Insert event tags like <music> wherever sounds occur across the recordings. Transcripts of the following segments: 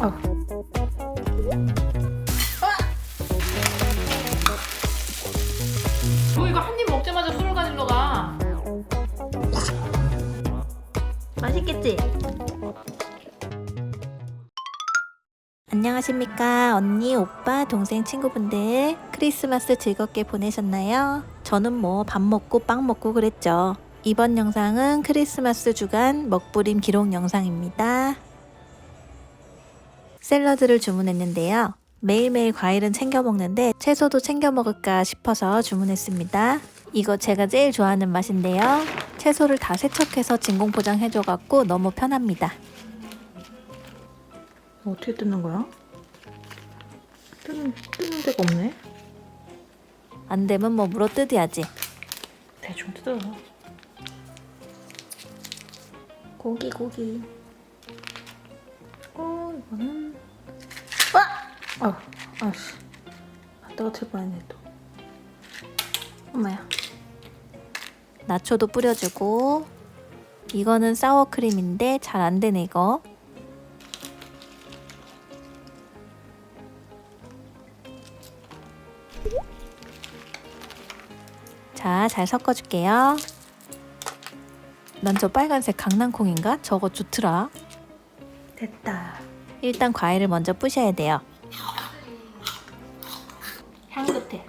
어. 뭐 이거 한 입 먹자마자 술을 가지러 가. 맛있겠지? 안녕하십니까 언니, 오빠, 동생, 친구분들 크리스마스 즐겁게 보내셨나요? 저는 뭐 밥 먹고 빵 먹고 그랬죠. 이번 영상은 크리스마스 주간 먹부림 기록 영상입니다. 샐러드를 주문했는데요. 매일매일 과일은 챙겨 먹는데 채소도 챙겨 먹을까 싶어서 주문했습니다. 이거 제가 제일 좋아하는 맛인데요. 채소를 다 세척해서 진공 포장해줘갖고 너무 편합니다. 어떻게 뜯는 거야? 뜯는, 뜯는 데가 없네. 안 되면 뭐 물어 뜯어야지. 대충 뜯어. 고기 고기. 어 이거는 와! 아, 아씨. 아, 떨어뜨릴 뻔했네 또. 엄마야. 나초도 뿌려주고 이거는 사워크림인데 잘 안 되네 이거. 자, 잘 섞어줄게요. 난 저 빨간색 강낭콩인가? 저거 좋더라. 됐다. 일단 과일을 먼저 부셔야 돼요. 향긋해.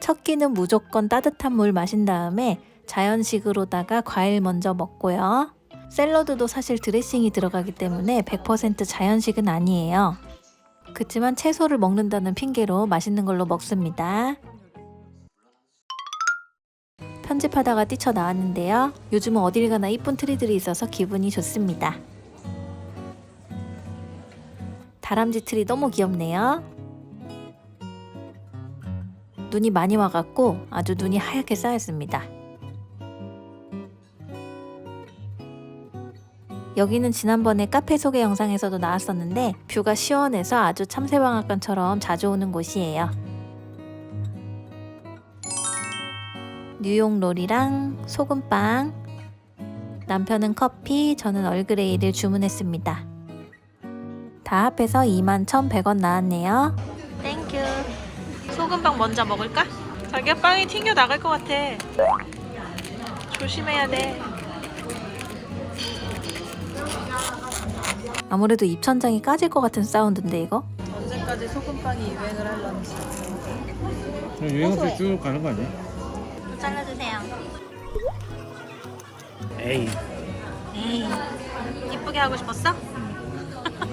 첫 끼는 무조건 따뜻한 물 마신 다음에 자연식으로다가 과일 먼저 먹고요. 샐러드도 사실 드레싱이 들어가기 때문에 100% 자연식은 아니에요. 그치만 채소를 먹는다는 핑계로 맛있는 걸로 먹습니다. 편집하다가 뛰쳐나왔는데요. 요즘은 어딜 가나 이쁜 트리들이 있어서 기분이 좋습니다. 다람쥐 트리 너무 귀엽네요. 눈이 많이 와갖고 아주 눈이 하얗게 쌓였습니다. 여기는 지난번에 카페 소개 영상에서도 나왔었는데 뷰가 시원해서 아주 참새방앗간처럼 자주 오는 곳이에요. 뉴욕 롤이랑 소금빵 남편은 커피, 저는 얼그레이를 주문했습니다. 다 합해서 21,100원 나왔네요. 땡큐. 소금빵 먼저 먹을까? 자기야 빵이 튕겨 나갈 것 같아. 조심해야 돼. 아무래도 입천장이 까질 것 같은 사운드인데 이거? 언제까지 소금빵이 유행을 할런지. 유행 없이 쭉 가는 거 아니야? 잘라주세요. 에이 에이, 이쁘게 하고 싶었어?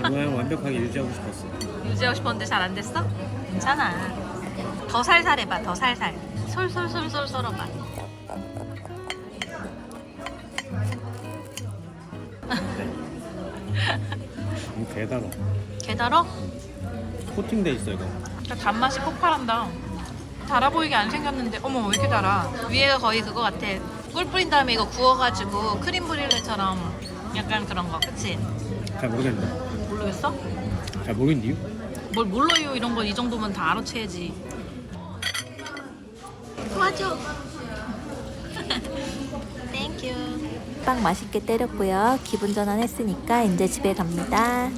모양 완벽하게 유지하고 싶었어 유지하고 싶었는데 잘 안 됐어? 괜찮아. 더 살살 해봐, 더 살살. 솔솔솔솔 썰어봐. 이거 개달아 개달어? 코팅돼 있어 이거 진짜 단맛이 폭발한다. 달아 보이게 안 생겼는데 어머 왜 이렇게 달아? 위에가 거의 그거 같아. 꿀 뿌린 다음에 이거 구워가지고 크림 브릴레처럼 약간 그런 거, 그치? 잘 모르겠네 모르겠어? 잘 모르겠니? 뭘 몰라요 이런 건 이 정도면 다 알아채야지. 도와줘. <laughs> 땡큐. 빵 맛있게 때렸고요. 기분 전환했으니까 이제 집에 갑니다.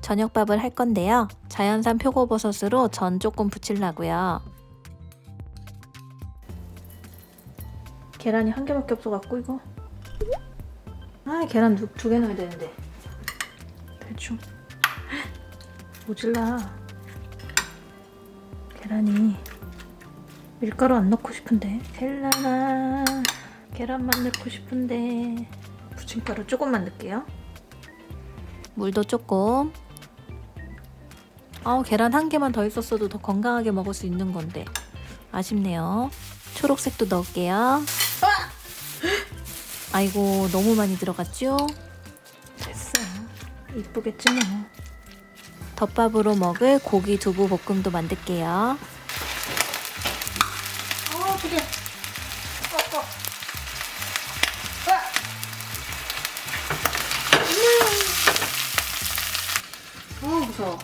저녁밥을 할 건데요. 자연산 표고버섯으로 전 조금 부치려고요. 계란이 한 개밖에 없어갖고 이거. 아 계란 두, 두개 넣어야 되는데. 대충. 모질라. 계란이 밀가루 안 넣고 싶은데. 헬라나 계란만 넣고 싶은데. 부침가루 조금만 넣을게요. 물도 조금. 아우 계란 한 개만 더 있었어도 더 건강하게 먹을 수 있는 건데. 아쉽네요. 초록색도 넣을게요. 아이고 너무 많이 들어갔죠? 이쁘겠지 뭐 덮밥으로 먹을 고기 두부 볶음도 만들게요 어, 그래. 어, 어. 아! 어, 무서워.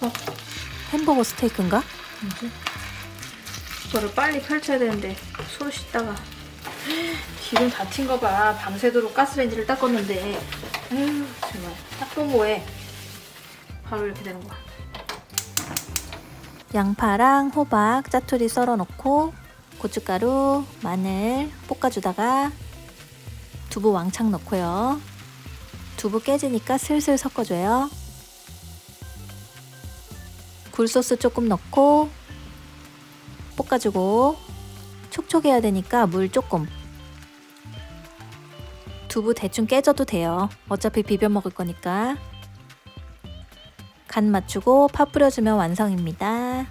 어, 햄버거 스테이크인가? 뭐지? 이거를 빨리 펼쳐야 되는데 손 씻다가 기름 다 튄 거 봐. 밤새도록 가스레인지를 닦았는데. 에휴, 정말. 닦은 거에 바로 이렇게 되는 거야. 양파랑 호박 짜투리 썰어 놓고 고춧가루, 마늘 볶아주다가 두부 왕창 넣고요. 두부 깨지니까 슬슬 섞어줘요. 굴소스 조금 넣고 볶아주고 촉촉해야 되니까 물 조금. 두부 대충 깨져도 돼요. 어차피 비벼 먹을 거니까. 간 맞추고 파 뿌려주면 완성입니다.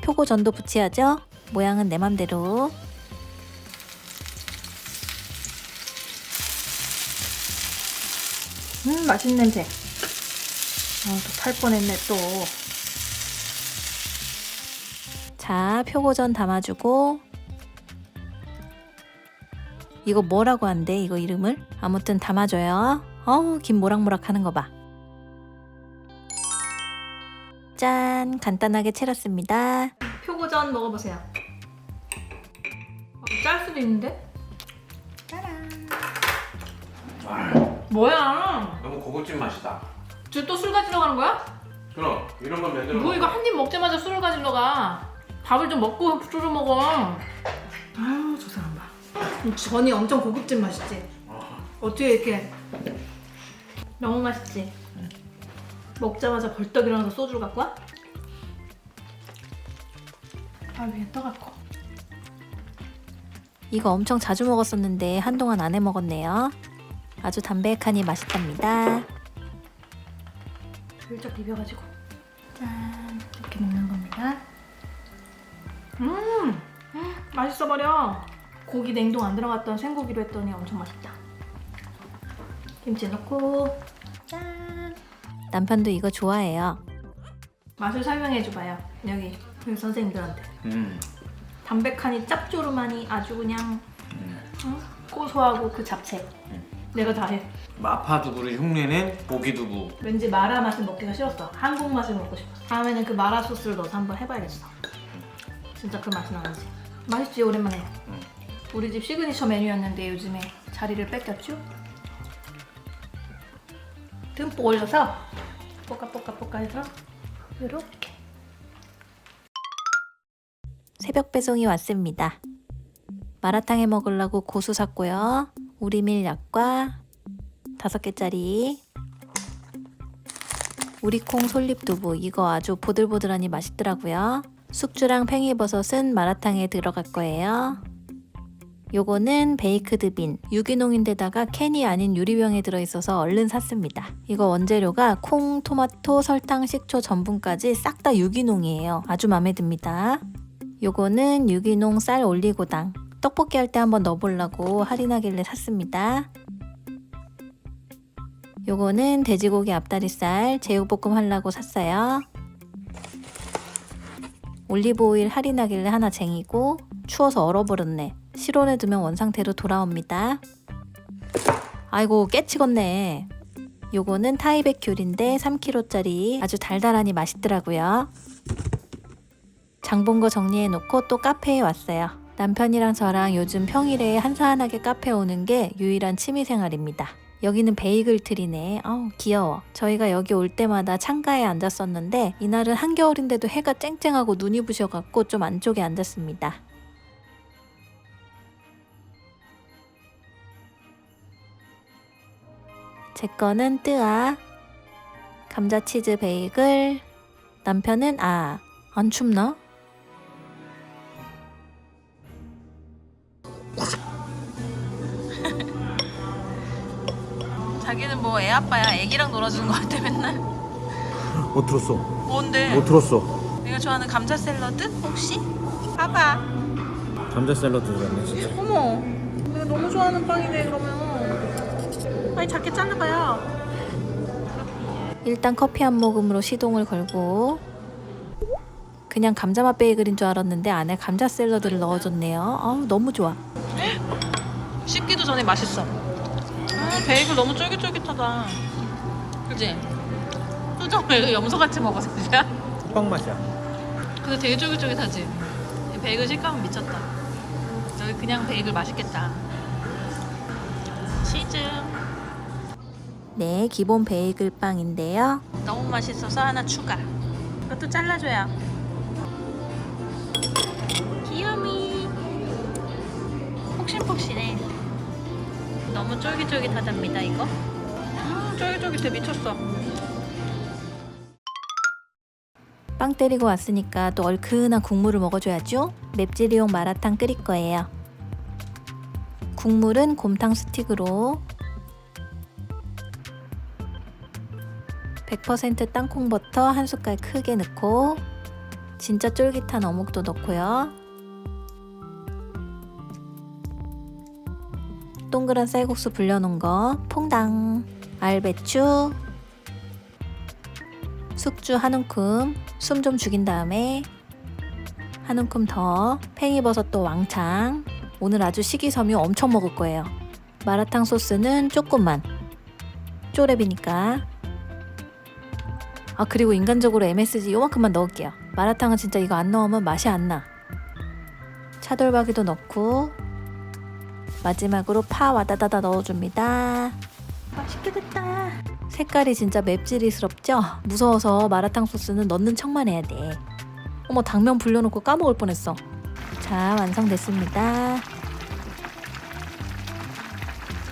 표고전도 부치하죠? 모양은 내 맘대로. 음, 맛있는 냄새. 어, 또탈 뻔했네, 또. 자, 표고전 담아주고. 이거 뭐라고 한대, 이거 이름을? 아무튼 담아줘요. 어우, 김 모락모락 하는 거 봐. 짠! 간단하게 채렸습니다. 표고전 먹어보세요. 어, 짤 수도 있는데? 짜란. 뭐야? 너무 고급진 맛이다. 저또술 가지러 가는 거야? 그럼 이런 건 맨날 뭐 이거 한 입 먹자마자 술을 가지러 가. 밥을 좀 먹고 술을 먹어. 아유 저 사람 봐. 전이 엄청 고급진 맛이지. 어떻게 이렇게 너무 맛있지. 먹자마자 벌떡 일어나서 소주를 갖고 와? 아 위에 떠갖고. 이거 엄청 자주 먹었었는데 한동안 안 해 먹었네요. 아주 담백하니 맛있답니다. 슬쩍 비벼가지고 맛있어 버려. 고기 냉동 안 들어갔던 생고기로 했더니 엄청 맛있다. 김치 넣고 짠 남편도 이거 좋아해요. 맛을 설명해 줘봐요. 여기 여기 선생님들한테 음. 담백하니 짭조름하니 아주 그냥 응? 고소하고 그 잡채 내가 다 해. 마파두부를 흉내낸 고기두부. 왠지 마라 맛을 먹기가 싫었어. 한국 맛을 먹고 싶었어. 다음에는 그 마라 소스를 넣어서 한번 해봐야겠어. 진짜 그 맛이 나는지. 맛있지 오랜만에. 응. 우리 집 시그니처 메뉴였는데 요즘에 자리를 뺏겼죠? 듬뿍 올려서 볶아볶아볶아 해서 이렇게 새벽 배송이 왔습니다. 마라탕 해 먹으려고 고수 샀고요. 우리밀 약과 다섯 개짜리 우리콩 솔잎두부 이거 아주 보들보들하니 맛있더라고요. 숙주랑 팽이버섯은 마라탕에 들어갈 거예요. 요거는 베이크드 빈 유기농인데다가 캔이 아닌 유리병에 들어있어서 얼른 샀습니다. 이거 원재료가 콩, 토마토, 설탕, 식초, 전분까지 싹 다 유기농이에요. 아주 마음에 듭니다. 요거는 유기농 쌀 올리고당 떡볶이 할 때 한번 넣어보려고 할인하길래 샀습니다. 요거는 돼지고기 앞다리살 제육볶음 하려고 샀어요. 올리브 오일 할인하길래 하나 쟁이고 추워서 얼어버렸네. 실온에 두면 원상태로 돌아옵니다. 아이고 깨치겠네. 요거는 타이백 귤인데 3kg짜리 아주 달달하니 맛있더라고요. 장 본 거 정리해 놓고 또 카페에 왔어요. 남편이랑 저랑 요즘 평일에 한산하게 카페 오는 게 유일한 취미 생활입니다. 여기는 베이글 트리네. 아우 귀여워. 저희가 여기 올 때마다 창가에 앉았었는데 이날은 한겨울인데도 해가 쨍쨍하고 눈이 부셔갖고 좀 안쪽에 앉았습니다. 제 거는 뜨아, 감자치즈 베이글, 남편은 아, 안 춥나? 자기는 뭐 애 아빠야 애기랑 놀아주는 것 같아 맨날 못 들었어. 뭔데? 못 들었어. 내가 좋아하는 감자 샐러드 혹시? 봐봐 감자 샐러드 들었네 진짜. 어머 내가 너무 좋아하는 빵이네 그러면 아니 작게 잘라봐요 일단 커피 한 모금으로 시동을 걸고 그냥 감자맛 베이글인 줄 알았는데 안에 감자 샐러드를 넣어줬네요 아우 너무 좋아 씹기도 전에 맛있어 아 베이글 너무 쫄깃쫄깃하다 그지? 표정 왜 <laughs> 염소같이 먹어 진짜? 호박 맛이야. 근데 되게 쫄깃쫄깃하지? 이 베이글 식감은 미쳤다. 여기 그냥 베이글 맛있겠다. 치즈. 네, 기본 베이글 빵인데요. 너무 맛있어서 하나 추가. 이것도 잘라줘요. 너무 쫄깃쫄깃하답니다, 이거. 음, 쫄깃쫄깃해 미쳤어. 빵 때리고 왔으니까 또 얼큰한 국물을 먹어줘야죠. 맵찔이용 마라탕 끓일 거예요. 국물은 곰탕 스틱으로 100% 땅콩 버터 한 숟갈 크게 넣고 진짜 쫄깃한 어묵도 넣고요. 동그란 쌀국수 불려놓은 거. 퐁당. 알배추. 숙주 한 움큼. 숨 좀 죽인 다음에 한 움큼 더. 팽이버섯도 왕창. 오늘 아주 식이섬유 엄청 먹을 거예요. 마라탕 소스는 조금만. 쪼렙이니까. 아 그리고 인간적으로 MSG 요만큼만 넣을게요. 마라탕은 진짜 이거 안 넣으면 맛이 안나. 차돌박이도 넣고 마지막으로 파 와다다다 넣어줍니다 맛있게 됐다 색깔이 진짜 맵찔이스럽죠? 무서워서 마라탕 소스는 넣는 척만 해야 돼. 어머 당면 불려놓고 까먹을 뻔했어. 자 완성됐습니다.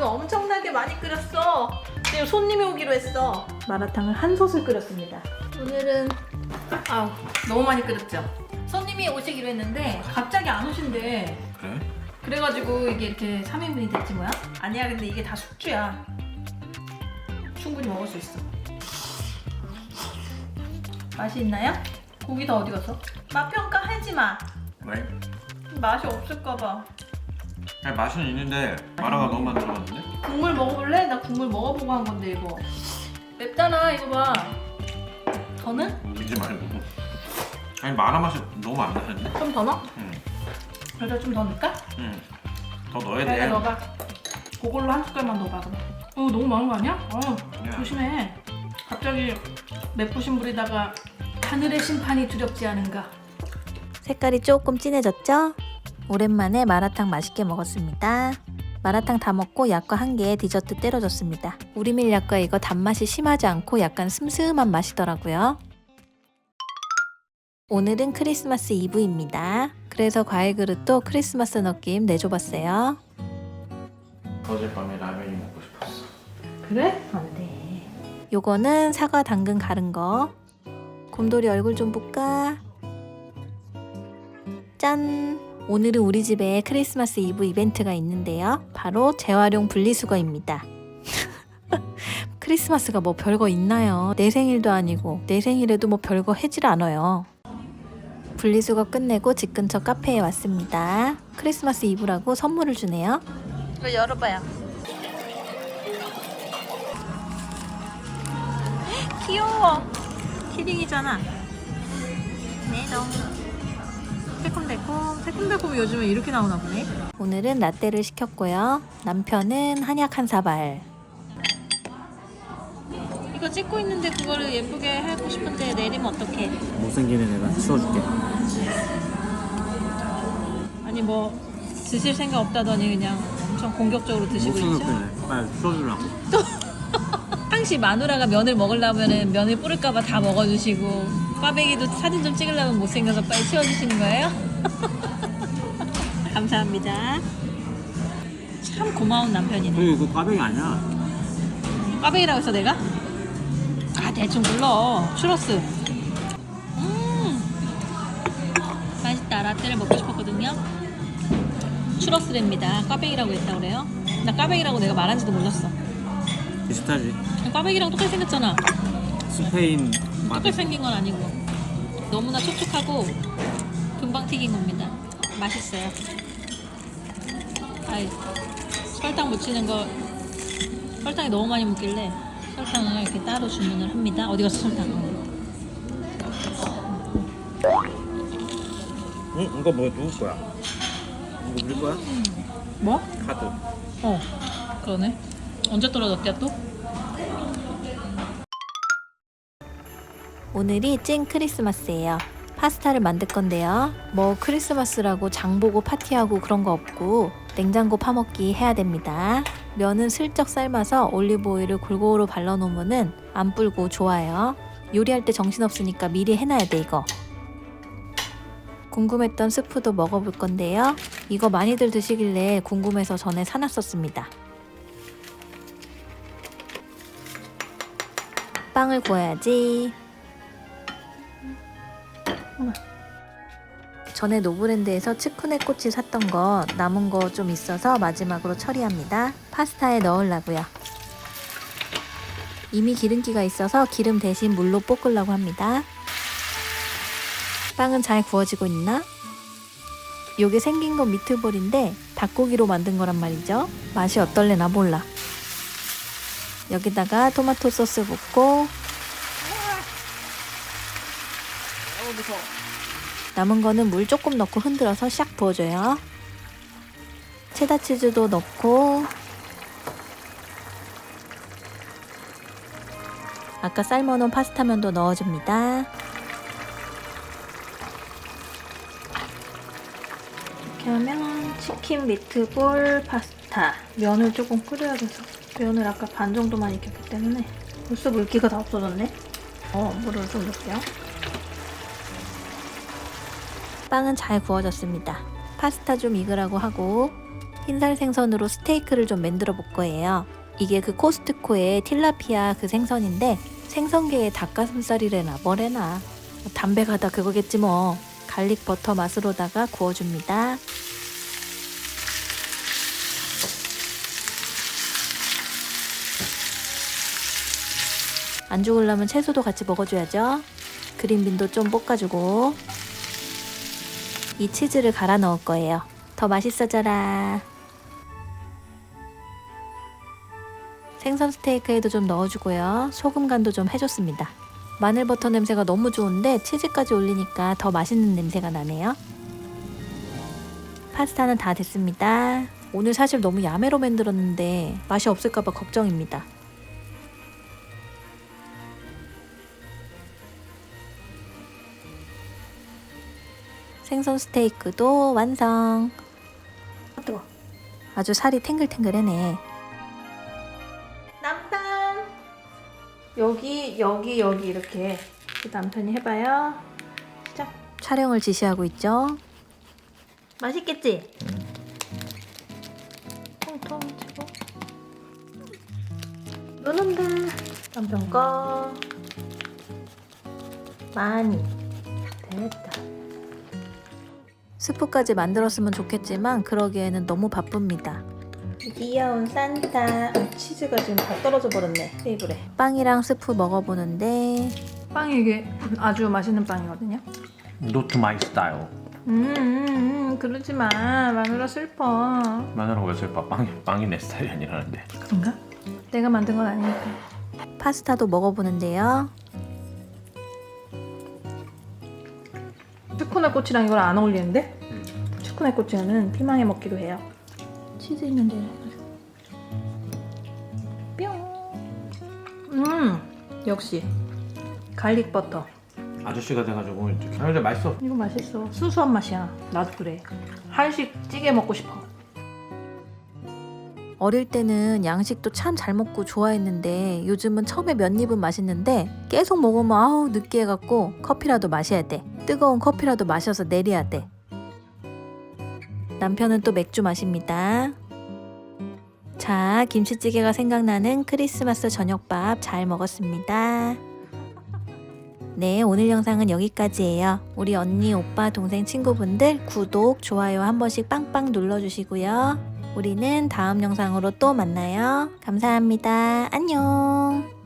엄청나게 많이 끓였어. 지금 손님이 오기로 했어. 마라탕을 한 솥을 끓였습니다. 오늘은 아우 너무 많이 끓였죠. 손님이 오시기로 했는데 갑자기 안 오신대. 그래? 그래가지고 이게 이렇게 3인분이 됐지 뭐야? 아니야 근데 이게 다 숙주야 충분히 먹을 수 있어 맛이 있나요? 고기 다 어디 갔어? 맛 평가 하지 마 왜? 맛이 없을까봐 아니 맛은 있는데 마라가 너무 많이 들어갔는데? 국물 먹어볼래? 나 국물 먹어보고 한 건데 이거 맵잖아 이거 봐 더는? 울지 말고 아니 마라 맛이 너무 안 나는데? 좀 더 넣어? 응. 그래서 좀더 넣을까? 응. 더 넣어야 돼. 넣어봐 그걸로 한 숟갈만 넣어봐 그럼 어 너무 많은 거 아니야? 어 야. 조심해 갑자기 맵부심 부리다가 하늘의 심판이 두렵지 않은가 색깔이 조금 진해졌죠? 오랜만에 마라탕 맛있게 먹었습니다. 마라탕 다 먹고 약과 한 개의 디저트 때려줬습니다. 우리밀 약과 이거 단맛이 심하지 않고 약간 슴슴한 맛이더라고요. 오늘은 크리스마스 이브입니다. 그래서 과일 그릇도 크리스마스 느낌 내줘봤어요. 어젯밤에 라면이 먹고 싶었어. 그래? 안 돼 요거는 사과 당근 가른 거. 곰돌이 얼굴 좀 볼까? 짠! 오늘은 우리 집에 크리스마스 이브 이벤트가 있는데요. 바로 재활용 분리수거입니다. <laughs> 크리스마스가 뭐 별거 있나요? 내 생일도 아니고 내 생일에도 뭐 별거 해질 않아요. 분리수거 끝내고 집 근처 카페에 왔습니다. 크리스마스 이브라고 선물을 주네요. 이거 열어봐요 귀여워 키링이잖아 네 너무 새콤달콤 새콤달콤이 요즘에 이렇게 나오나 보네 오늘은 라떼를 시켰고요. 남편은 한약 한 사발. 이거 찍고 있는데 그거를 예쁘게 하고 싶은데 내리면 어떡해 못생긴 애 내가 치워줄게. 아니 뭐 드실 생각 없다더니 그냥 엄청 공격적으로 드시고 있죠 빨리 치워주라. 항시 마누라가 면을 먹으려면 면을 뿌릴까봐 다 먹어주시고 꽈배기도 사진 좀 찍으려면 못생겨서 빨리 치워주시는 거예요? <laughs> 감사합니다 참 고마운 남편이네 그리고 이거 꽈배기 아니야. 꽈배기라고 했어 내가? 아 대충 불러. 추러스. 음. 맛있다. 라떼를 먹고 싶었거든요. 추러스랍니다. 꽈배기라고 했다 그래요? 나 꽈배기라고 내가 말한지도 몰랐어. 비슷하지. 꽈배기랑 똑같이 생겼잖아. 스페인 똑같이 생긴 건 아니고. 너무나 촉촉하고 금방 튀긴 겁니다. 맛있어요. 아이 설탕 묻히는 거 설탕이 너무 많이 묻길래 설탕을 이렇게 따로 주문을 합니다 어디 갔어 설탕 응? 이거 뭐 누구 거야? 이거 우리 거야? 뭐? 카드. 어 그러네 언제 떨어졌대요 또? 오늘이 찐 크리스마스예요. 파스타를 만들 건데요. 뭐 크리스마스라고 장 보고 파티하고 그런 거 없고 냉장고 파먹기 해야 됩니다. 면은 슬쩍 삶아서 올리브 오일을 골고루 발라놓으면은 안 불고 좋아요. 요리할 때 정신없으니까 미리 해놔야 돼 이거. 궁금했던 스프도 먹어볼 건데요. 이거 많이들 드시길래 궁금해서 전에 사놨었습니다. 빵을 구워야지. 전에 노브랜드에서 츠쿠네 꼬치 샀던 거 남은 거 좀 있어서 마지막으로 처리합니다. 파스타에 넣으려고요. 이미 기름기가 있어서 기름 대신 물로 볶으려고 합니다. 빵은 잘 구워지고 있나? 요게 생긴 건 미트볼인데 닭고기로 만든 거란 말이죠. 맛이 어떨래나 몰라. 여기다가 토마토 소스 붓고 남은 거는 물 조금 넣고 흔들어서 샥 부어줘요. 체다 치즈도 넣고 아까 삶아놓은 파스타면도 넣어줍니다. 이렇게 하면 치킨 미트볼 파스타 면을 조금 끓여야 돼서 면을 아까 반 정도만 익혔기 때문에 벌써 물기가 다 없어졌네. 어 물을 좀 넣을게요. 빵은 잘 구워졌습니다. 파스타 좀 익으라고 하고 흰살 생선으로 스테이크를 좀 만들어 볼 거예요. 이게 그 코스트코의 틸라피아 그 생선인데 생선계의 닭가슴살이래나 뭐래나 담배 가다 그거겠지 뭐 갈릭 버터 맛으로다가 구워줍니다. 안 죽으려면 채소도 같이 먹어줘야죠. 그린빈도 좀 볶아주고 이 치즈를 갈아 넣을 거예요. 더 맛있어져라. 생선 스테이크에도 좀 넣어주고요. 소금 간도 좀 해줬습니다. 마늘 버터 냄새가 너무 좋은데 치즈까지 올리니까 더 맛있는 냄새가 나네요. 파스타는 다 됐습니다. 오늘 사실 너무 야매로 만들었는데 맛이 없을까봐 걱정입니다. 생선 스테이크도 완성. 아. 아주 살이 탱글탱글하네. 여기 여기 여기 이렇게 남편이 해봐요. 시작. 촬영을 지시하고 있죠. 맛있겠지? 통통 치고. 눈 온다. 남편 거. 많이. 됐다. 스프까지 만들었으면 좋겠지만 그러기에는 너무 바쁩니다. 귀여운 산타. 아, 치즈가 지금 다 떨어져 버렸네 테이블에. 빵이랑 스프 먹어보는데 빵이 이게 아주 맛있는 빵이거든요. Not my style. 음, 음, 음 그러지 마. 마누라 슬퍼. 마누라 왜 슬퍼? 빵이 빵이 내 스타일이 아니라는데. 그런가? 내가 만든 건 아니니까. 파스타도 먹어보는데요. 츠쿠네 꼬치랑 이걸 안 어울리는데? 츠쿠네 꼬치는 피망에 먹기도 해요. 치즈 있는데. 뿅. 음, 역시 갈릭 버터. 아저씨가 돼가지고 이렇게 근데 맛있어. 이거 맛있어. 수수한 맛이야. 나도 그래. 한식 찌개 먹고 싶어. 어릴 때는 양식도 참 잘 먹고 좋아했는데 요즘은 처음에 몇 입은 맛있는데 계속 먹으면 아우 느끼해갖고 커피라도 마셔야 돼. 뜨거운 커피라도 마셔서 내려야 돼. 남편은 또 맥주 마십니다. 자, 김치찌개가 생각나는 크리스마스 저녁밥 잘 먹었습니다. 네, 오늘 영상은 여기까지예요. 우리 언니, 오빠, 동생, 친구분들 구독, 좋아요 한 번씩 빵빵 눌러주시고요. 우리는 다음 영상으로 또 만나요. 감사합니다. 안녕.